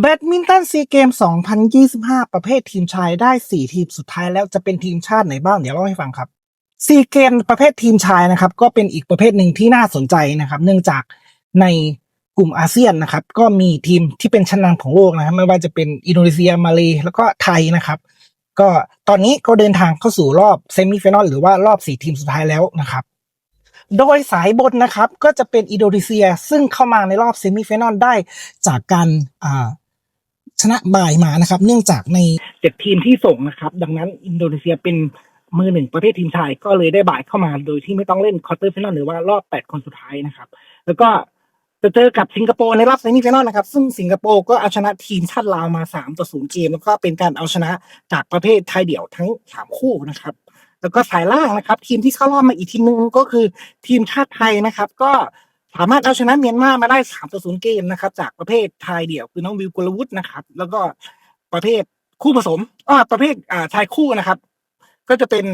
แบดมินตันซีเกม 2025 ประเภททีมชายได้ 4 ทีมสุดท้ายแล้วจะเป็นทีมชาติไหนบ้าง เดี๋ยวเล่าให้ฟังครับซีเกมประเภททีมชายนะครับ ก็เป็นอีกประเภทหนึ่งที่น่าสนใจนะครับ เนื่องจากในกลุ่มอาเซียนนะครับ ก็มีทีมที่เป็นชั้นนำของโลกนะครับ ไม่ว่าจะเป็นอินโดนีเซียมาเลแล้วก็ไทยนะครับ ก็ตอนนี้ก็เดินทางเข้าสู่รอบเซมิฟิแนลหรือว่ารอบ 4 ทีมสุดท้ายแล้วนะครับ โดยสายบนนะครับก็จะเป็นอินโดนีเซียซึ่งเข้ามาในรอบเซมิฟิแนลได้จากการชนะบ่ายมานะครับ เนื่องจากในเจ็ดทีมที่ส่งนะครับ ดังนั้นอินโดนีเซียเป็นมือหนึ่งประเภททีมชายก็เลยได้บ่ายเข้ามาโดยที่ไม่ต้องเล่นคอร์เตอร์ฟิแนลหรือว่ารอบแปดคนสุดท้ายนะครับ แล้วก็จะเจอกับสิงคโปร์ในรอบเซมิฟิแนลนะครับ ซึ่งสิงคโปร์ก็เอาชนะทีมชาติลาวมา3ต่อ0เกม แล้วก็เป็นการเอาชนะจากประเภทไทยเดี่ยวทั้ง 3 คู่นะครับ แล้วก็สายล่างนะครับ ทีมที่เข้ารอบมาอีกทีมนึงก็คือทีมชาติไทยนะครับ ก็สามารถเอาชนะเมียนมามาได้3ต่อ0เกมนะครับ จากประเภทไทยเดี่ยวคือน้องวิวกุลวุฒินะครับ แล้วก็ประเภทคู่ผสมอ่าประเภทอ่าชายคู่นะครับ ก็จะเป็น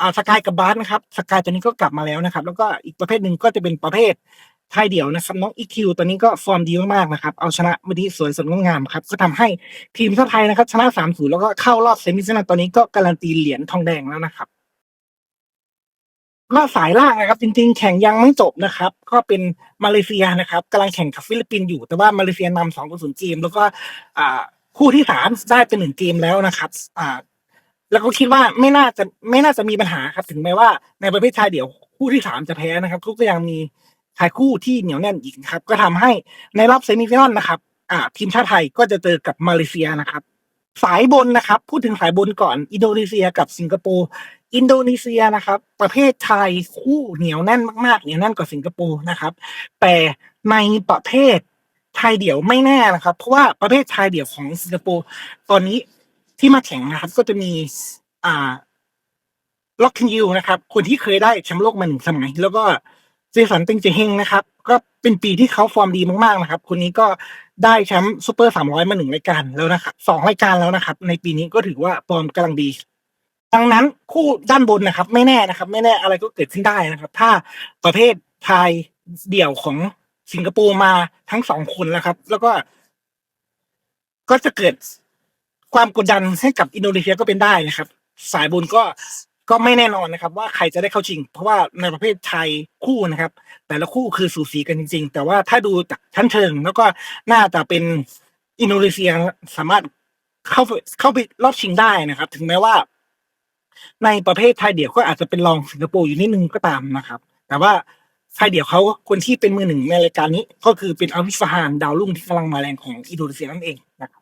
อ่าสกายกับบาสนะครับสกายตัวนี้ก็กลับมาแล้วนะครับ แล้วก็อีกประเภทหนึ่งก็จะเป็นประเภท ไทยเดี่ยวนะครับน้องอีคิวตัวนี้ก็ฟอร์มดีมากๆนะครับ เอาชนะมาที่สวยสดงดงามครับก็ทำให้ทีมชาติไทยนะครับ ชนะ3 0แล้วก็เข้ารอบเซมิฟิแนลตอนนี้ก็การันตีเหรียญทองแดงแล้วนะครับก็สายล่างนะครับ จริงๆ แข่งยังไม่จบนะครับ ก็เป็นมาเลเซียนะครับกำลังแข่งกับฟิลิปปินส์อยู่ แต่ว่ามาเลเซียนำสองต่อศูนย์เกม แล้วก็คู่ที่สามได้เป็นหนึ่งเกมแล้วนะครับแล้วก็คิดว่าไม่น่าจะไม่น่าจะมีปัญหาครับ ถึงแม้ว่าในประเภทชายเดี่ยวคู่ที่สามจะแพ้นะครับทุกก็ยังมี ชายคู่ที่เหนียวแน่นอีกครับ ก็ทำให้ในรอบเซมิฟิแนลนะครับ อ่า ทีมชาติไทยก็จะเจอกับมาเลเซียนะครับ สายบนนะครับ พูดถึงสายบนก่อนอินโดนีเซียกับสิงคโปร์อินโดนีเซียนะครับ ประเภทชายคู่เหนียวแน่นมากๆเหนียวแน่นกว่าสิงคโปร์นะครับ แต่ในประเภทชายเดี่ยวไม่แน่นะครับ เพราะว่าประเภทชายเดี่ยวของสิงคโปร์ตอนนี้ที่มาแข่งนะครับ ก็จะมี อ่าล็อกคินยูนะครับ คนที่เคยได้แชมป์โลกมาหนึ่งสมัย แล้วก็ เจสันต็งเจเฮงนะครับ ก็เป็นปีที่เขาฟอร์มดีมากๆนะครับ คนนี้ก็ได้แชมป์ซูเปอร์สามร้อยมาหนึ่งรายการแล้วนะครับสองรายการแล้วนะครับ ในปีนี้ก็ถือว่าฟอร์มกำลังดี ดังนั้นคู่ด้านบนนะครับ ไม่แน่นะครับ ไม่แน่อะไรก็เกิดขึ้นได้นะครับ ถ้าประเภทชายเดี่ยวของสิงคโปร์มาทั้งสองคนแล้วครับ แล้วก็ ก็จะเกิดความกดดันให้กับอินโดนีเซียก็เป็นได้นะครับ สายบนก็ ก็ไม่แน่นอนนะครับ ว่าใครจะได้เข้าชิง เพราะว่าในประเภทชายคู่นะครับ แต่ละคู่คือสูสีกันจริง ๆ แต่ว่าถ้าดูจากชั้นเชิง แล้วก็น่าจะเป็นอินโดนีเซียสามารถเข้าเข้าไปรอบชิงได้นะครับ ถึงแม้ว่า ในประเภทไทยเดี่ยวก็อาจจะเป็นรองสิงคโปร์อยู่นิดนึงก็ตามนะครับ แต่ว่าไทยเดี่ยวเขาคนที่เป็นมือหนึ่งในรายการนี้ ก็คือเป็นอาวิสาฮานดาวรุ่งที่กำลังมาแรงของอินโดนีเซียนั่นเองนะครับ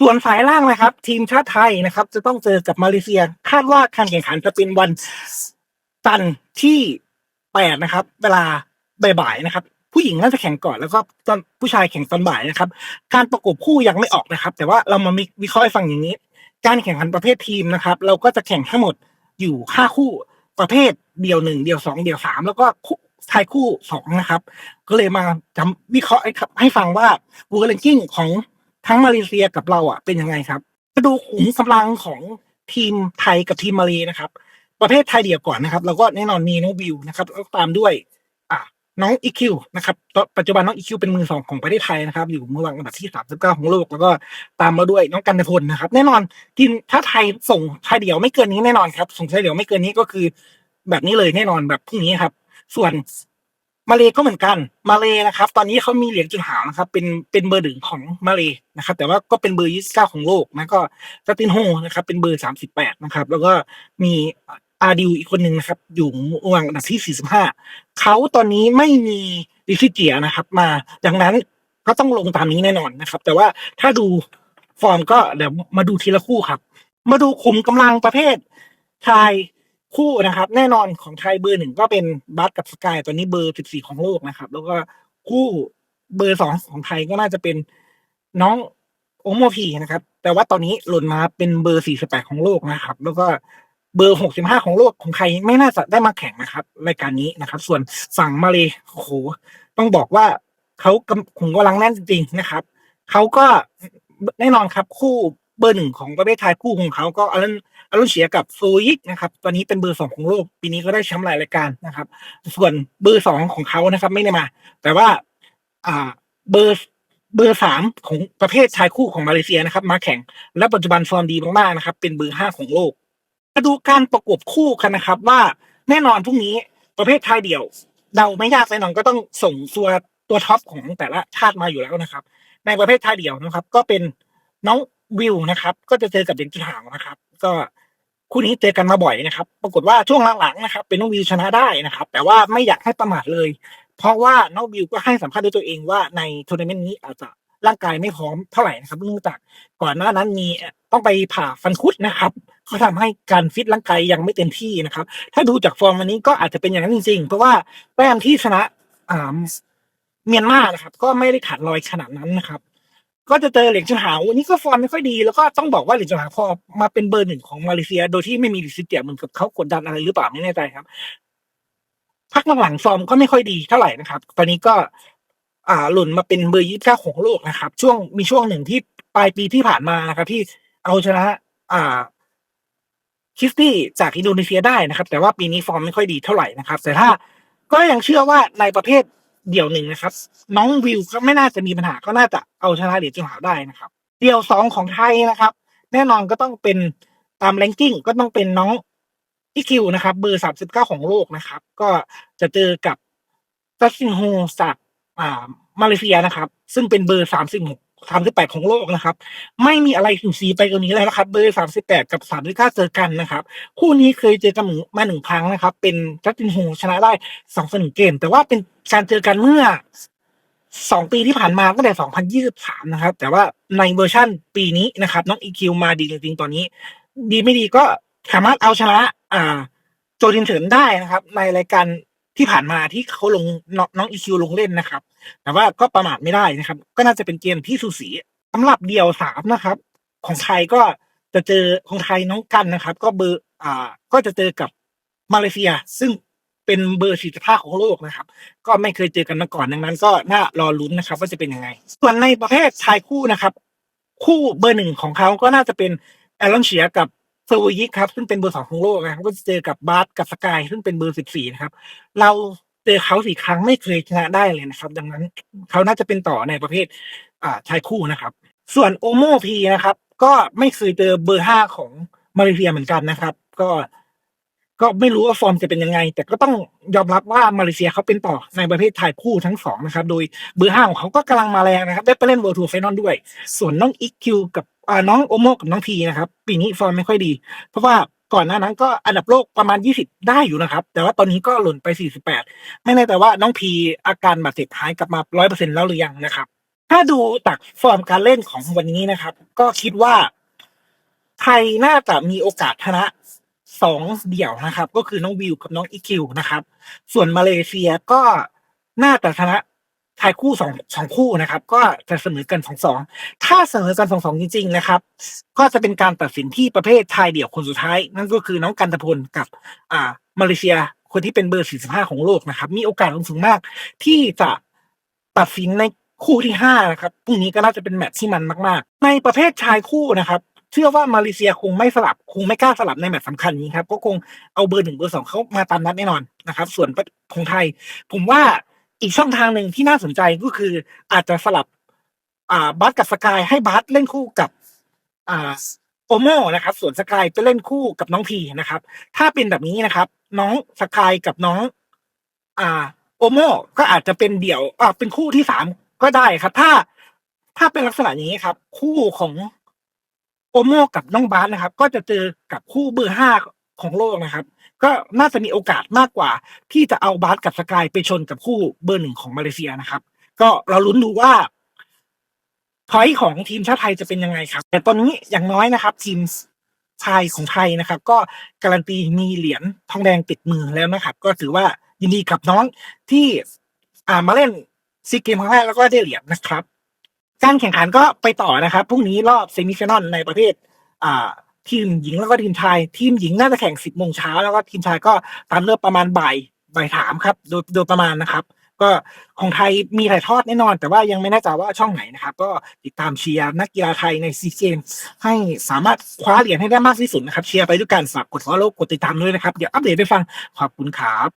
ส่วนสายล่างนะครับ ทีมชาติไทยนะครับ จะต้องเจอกับมาเลเซีย คาดว่าการแข่งขันจะเป็นวันจันทร์ที่แปดนะครับ เวลาบ่ายๆนะครับ ผู้หญิงน่าจะแข่งก่อนแล้วก็ตอนผู้ชายแข่งตอนบ่ายนะครับ การประกบคู่ยังไม่ออกนะครับ แต่ว่าเรามาวิเคราะห์ให้ฟังอย่างนี้ การแข่งขันประเภททีมนะครับ เราก็จะแข่งทั้งหมดอยู่ห้าคู่ประเภทเดี่ยวหนึ่งเดี่ยวสองเดี่ยวสามแล้วก็คู่ชายคู่สองนะครับ ก็เลยมาจำวิเคราะห์ให้ฟังว่าบูเรนกิ้งของ ทั้งมาเลเซียกับเราอะเป็นยังไงครับมาดูขุมกำลังของทีมไทยกับทีมมาเลนะครับ ประเภทไทยเดี่ยวก่อนนะครับ เราก็แน่นอนมีน้องวิวนะครับแล้วตามด้วย อ่าน้องอีคิวนะครับตอนปัจจุบันน้องอีคิวเป็นมือสองของประเทศไทยนะครับ อยู่มือวางอันดับที่สามสิบเก้าของโลก แล้วก็ตามมาด้วยน้องกันพลนะครับ แน่นอนทีมถ้าไทยส่งไทยเดี่ยวไม่เกินนี้แน่นอนครับ ส่งไทยเดี่ยวไม่เกินนี้ก็คือ แบบนี้เลยแน่นอนแบบพรุ่งนี้ครับ ส่วน มาเลก็เหมือนกันมาเลนะครับ ตอนนี้เขามีเหรียญจุดหางนะครับ เป็นเป็นเบอร์หนึ่งของมาเลนะครับ แต่ว่าก็เป็นเบอร์ยี่สิบเก้าของโลกนะก็สตินโฮนะครับเป็นเบอร์สามสิบแปดนะครับ แล้วก็มีอาดิวอีกคนหนึ่งนะครับ อยู่วางอันดับที่สี่สิบห้าเขาตอนนี้ไม่มีดิซิเจียนะครับ มาดังนั้นก็ต้องลงตามนี้แน่นอนนะครับ แต่ว่าถ้าดูฟอร์มก็เดี๋ยวมาดูทีละคู่ครับ มาดูขุมกำลังประเภทชาย คู่นะครับ แน่นอนของไทยเบอร์หนึ่งก็เป็นบัสกับสกายตอนนี้เบอร์สิบสี่ของโลกนะครับ แล้วก็คู่เบอร์สองของไทยก็น่าจะเป็นน้องโอโมพีนะครับ แต่ว่าตอนนี้หล่นมาเป็นเบอร์สี่สิบแปดของโลกนะครับ แล้วก็เบอร์หกสิบห้าของโลกของไทยไม่น่าจะได้มาแข่งนะครับรายการนี้นะครับ ส่วนฝั่งมาเลยโอ้โหต้องบอกว่าเขากำขุมกำลังแน่นจริงๆนะครับเขาก็แน่นอนครับ คู่ เบอร์หนึ่งของประเทศไทยคู่ของเขาก็อลันอลันเฉียกับโซยิกนะครับตอนนี้เป็นเบอร์สองของโลก ปีนี้ก็ได้แชมป์หลายรายการนะครับ ส่วนเบอร์สองของเขานะครับ ไม่ได้มา แต่ว่าอ่าเบอร์เบอร์สามของประเภทชายคู่ของมาเลเซียนะครับ มาแข่งและปัจจุบันฟอร์มดีมากๆนะครับ เป็นเบอร์ห้าของโลกมาดูการประกบคู่กันนะครับ ว่าแน่นอนพรุ่งนี้ประเภทชายเดี่ยวเดาไม่ยากแน่นอนก็ต้องส่งตัวตัวท็อปของแต่ละชาติมาอยู่แล้วนะครับ ในประเภทชายเดี่ยวนะครับ ก็เป็นน้อง วิวนะครับ ก็จะเจอกับเด็กจุดหางนะครับ ก็คู่นี้เจอกันมาบ่อยนะครับ ปรากฏว่าช่วงหลังๆนะครับ เป็นน้องวิวชนะได้นะครับ แต่ว่าไม่อยากให้ประมาทเลย เพราะว่าน้องวิวก็ให้สัมภาษณ์ด้วยตัวเองว่าในทัวร์นาเมนต์นี้อาจจะร่างกายไม่พร้อมเท่าไหร่นะครับเนื่องจากก่อนหน้านั้นมีต้องไปผ่าฟันคุดนะครับก็ทำให้การฟิตร่างกายยังไม่เต็มที่นะครับ ถ้าดูจากฟอร์มวันนี้ก็อาจจะเป็นอย่างนั้นจริงๆ เพราะว่าแต้มที่ชนะอ่าเมียนมานะครับ ก็ไม่ได้ขาดลอยขนาดนั้นนะครับ ก็จะเจอเหลียงจุนหาววันนี้ก็ฟอร์มไม่ค่อยดี แล้วก็ต้องบอกว่าเหลียงจุนหาวพอมาเป็นเบอร์หนึ่งของมาเลเซีย โดยที่ไม่มีลิซิเตียเหมือนกับเขากดดันอะไรหรือเปล่าไม่แน่ใจครับพักหลังๆฟอร์มก็ไม่ค่อยดีเท่าไหร่นะครับ ตอนนี้ก็ อ่าหล่นมาเป็นเบอร์ยี่สิบเก้าของโลกนะครับ ช่วงมีช่วงหนึ่งที่ปลายปีที่ผ่านมานะครับ ที่เอาชนะ อ่าคิสตี้จากอินโดนีเซียได้นะครับ แต่ว่าปีนี้ฟอร์มไม่ค่อยดีเท่าไหร่นะครับ แต่ถ้าก็ยังเชื่อว่าในประเภท เดี่ยวหนึ่งนะครับ น้องวิวก็ไม่น่าจะมีปัญหาก็น่าจะเอาชนะเหรียญจุฬาได้นะครับ เดี่ยวสองของไทยนะครับ แน่นอนก็ต้องเป็นตามแรงกิ้งก็ต้องเป็นน้องอีคิวนะครับ เบอร์สามสิบเก้าของโลกนะครับ ก็จะเจอกับซัสซินโฮจากอ่ามาเลเซียนะครับ ซึ่งเป็นเบอร์สามสิบหกสามสิบแปดของโลกนะครับ ไม่มีอะไรถึงสีไปกว่านี้แล้วนะครับ เบอร์สามสิบแปดกับสามสิบเก้าเจอกันนะครับ คู่นี้เคยเจอกันมาหนึ่งครั้งนะครับ เป็นจัสตินโฮชนะได้สองต่อหนึ่งเกม แต่ว่าเป็น การเจอกันเมื่อสองปีที่ผ่านมาตั้งแต่สองพันยี่สิบสามนะครับ แต่ว่าในเวอร์ชั่นปีนี้นะครับ น้องอีคิวมาดีจริงๆตอนนี้ ดีไม่ดีก็สามารถเอาชนะ อ่า โจดินเฉินได้นะครับ ในรายการที่ผ่านมาที่เขาลงน้องอีคิวลงเล่นนะครับ แต่ว่าก็ประมาทไม่ได้นะครับ ก็น่าจะเป็นเกมที่สูสีสำหรับเดี่ยวสามนะครับ ของไทยก็จะเจอของไทยน้องกันนะครับ ก็เบอร์อ่า ก็จะเจอกับมาเลเซีย ซึ่ง เป็นเบอร์สี่สิบห้าของโลกนะครับ ก็ไม่เคยเจอกันมาก่อนดังนั้น ก็น่ารอลุ้นนะครับ ว่าจะเป็นยังไง ส่วนในประเภทชายคู่นะครับ คู่เบอร์หนึ่งของเขาก็น่าจะเป็นแอลลอนเชียกับเซอร์วยิกครับ ซึ่งเป็นเบอร์สองของโลกนะครับก็จะเจอกับบาร์สกับสกายซึ่งเป็นเบอร์สิบสี่นะครับ เราเจอเขาสี่ครั้งไม่เคยชนะได้เลยนะครับ ดังนั้นเขาน่าจะเป็นต่อในประเภทอ่าชายคู่นะครับ ส่วนโอโมพีนะครับ ก็ไม่เคยเจอเบอร์ห้าของมาเลเซียเหมือนกันนะครับ ก็ ก็ไม่รู้ว่าฟอร์มจะเป็นยังไง แต่ก็ต้องยอมรับว่ามาเลเซียเขาเป็นต่อในประเภทชายคู่ทั้งสองนะครับ โดยเบอร์ห้าของเขาก็กำลังมาแรงนะครับ ได้ไปเล่นเวอร์ทูไฟนอลด้วย ส่วนน้องอีคิวกับน้องโอโมกับน้องพีนะครับ ปีนี้ฟอร์มไม่ค่อยดี เพราะว่าก่อนหน้านั้นก็อันดับโลกประมาณ 20 ได้อยู่นะครับ แต่ว่าตอนนี้ก็หล่นไป 48 ไม่แน่ใจว่าน้องพีอาการบาดเจ็บหายกลับมา 100%แล้วหรือยังนะครับ ถ้าดูจากฟอร์มการเล่นของวันนี้นะครับ ก็คิดว่าไทยน่าจะมีโอกาสชนะ สองเดี่ยวนะครับ ก็คือน้องวิวกับน้องอีคิวนะครับ ส่วนมาเลเซียก็น่าจะชนะชายคู่สองสองคู่นะครับ ก็จะเสมอกันสองสองถ้าเสมอกันสองสองจริง ๆ นะครับ ก็จะเป็นการตัดสินที่ประเภทชายเดี่ยวคนสุดท้าย นั่นก็คือน้องกันตพลกับ อ่า มาเลเซียคนที่เป็นเบอร์45ของโลกนะครับ มีโอกาสสูงมาก ที่จะตัดสินในคู่ที่5นะครับพรุ่งนี้ก็น่าจะเป็นแมตช์ที่มันมาก ๆ ในประเภทชายคู่นะครับ เชื่อว่ามาเลเซียคงไม่สลับ คงไม่กล้าสลับในแมตช์สำคัญนี้ครับก็คงเอาเบอร์หนึ่งเบอร์สองเขามาตามนัดแน่นอนนะครับ ส่วนของไทย ผมว่าอีกช่องทางหนึ่งที่น่าสนใจก็คืออาจจะสลับ อ่าบาสกับสกายให้บาสเล่นคู่กับ อ่าโอโมนะครับ ส่วนสกายไปเล่นคู่กับน้องพีนะครับ ถ้าเป็นแบบนี้นะครับ น้องสกายกับน้อง อ่า โอโมก็อาจจะเป็นเดี่ยวอ่าเป็นคู่ที่สามก็ได้ครับ ถ้าถ้าเป็นลักษณะอย่างนี้ครับ คู่ของ โอโมกับน้องบาสนะครับ ก็จะเจอกับคู่เบอร์ห้าของโลกนะครับ ก็น่าจะมีโอกาสมากกว่า ที่จะเอาบาสกับสกายไปชนกับคู่เบอร์หนึ่งของมาเลเซียนะครับ ก็เราลุ้นดูว่าพอยของทีมชาติไทยจะเป็นยังไงครับ แต่ตอนนี้อย่างน้อยนะครับ ทีมชายของไทยนะครับ ก็การันตีมีเหรียญทองแดงติดมือแล้วนะครับ ก็ถือว่ายินดีกับน้องที่อ่ามาเล่นซีเกมครั้งแรกแล้วก็ได้เหรียญนะครับ การแข่งขันก็ไปต่อนะครับพรุ่งนี้รอบเซมิฟิแนลในประเภทอ่าทีมหญิงแล้วก็ทีมชาย ทีมหญิงน่าจะแข่งสิบโมงเช้าแล้วก็ทีมชายก็ตามเริ่มประมาณบ่ายบ่ายถามครับ โดยโดยประมาณนะครับ ก็ของไทยมีถ่ายทอดแน่นอน แต่ว่ายังไม่แน่ใจว่าช่องไหนนะครับ ก็ติดตามเชียร์นักกีฬาไทยในซีเกมให้สามารถคว้าเหรียญให้ได้มากที่สุดนะครับ เชียร์ไปด้วยกันฝากกด follow กดติดตามด้วยนะครับ เดี๋ยวอัปเดตไปฟังขอบคุณครับ